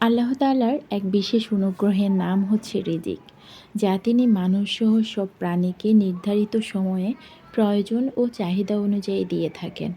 আল্লাহ তাআলার এক বিশেষ অনুগ্রহের নাম হচ্ছে রিজিক, যা তিনি মানুষসহ সব প্রাণীকে নির্ধারিত সময়ে প্রয়োজন ও চাহিদা অনুযায়ী দিয়ে থাকেন।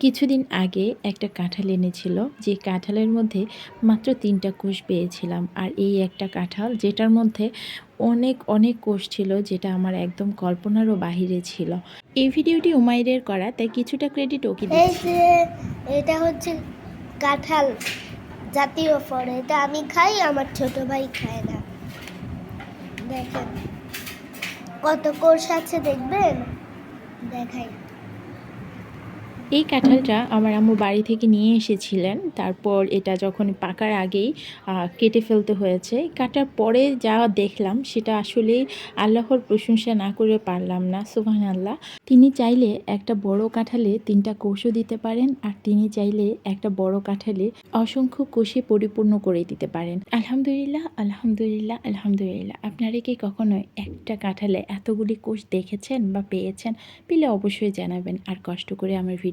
কিছুদিন আগে একটা কাঁঠাল এনেছিল, যে কাঁঠালের মধ্যে মাত্র তিনটা কোষ পেয়েছিলাম, আর এই একটা কাঁঠাল যেটার মধ্যে অনেক অনেক কোষ ছিল, যেটা আমার একদম কল্পনারও বাহিরে ছিল। এই ভিডিওটি উমাইরের করা, তাই কিছুটা ক্রেডিট ওকে এটা হচ্ছে কাঁঠাল। জাতীয় ফল, এটা আমি খাই, আমার ছোট ভাই খায় না। দেখেন, কত কোর্স আছে দেখবেন? দেখাই। এই কাঁঠালটা আমার আম্মু বাড়ি থেকে নিয়ে এসেছিলেন। তারপর এটা যখন পাকার আগেই কেটে ফেলতে হয়েছে। কাটার পরে যা দেখলাম সেটা আসলে আল্লাহর প্রশংসা না করে পারলাম না সুবহান আল্লাহ তিনি চাইলে একটা বড় কাঁঠালে তিনটা কোষও দিতে পারেন আর তিনি চাইলে একটা বড় কাঁঠালে অসংখ্য কোষে পরিপূর্ণ করে দিতে পারেন। আলহামদুলিল্লাহ আলহামদুলিল্লাহ আলহামদুলিল্লাহ। আপনারা কি কখনো একটা কাঁঠালে এতগুলি কোষ দেখেছেন বা পেয়েছেন? পেলে অবশ্যই জানাবেন। আর কষ্ট করে আমার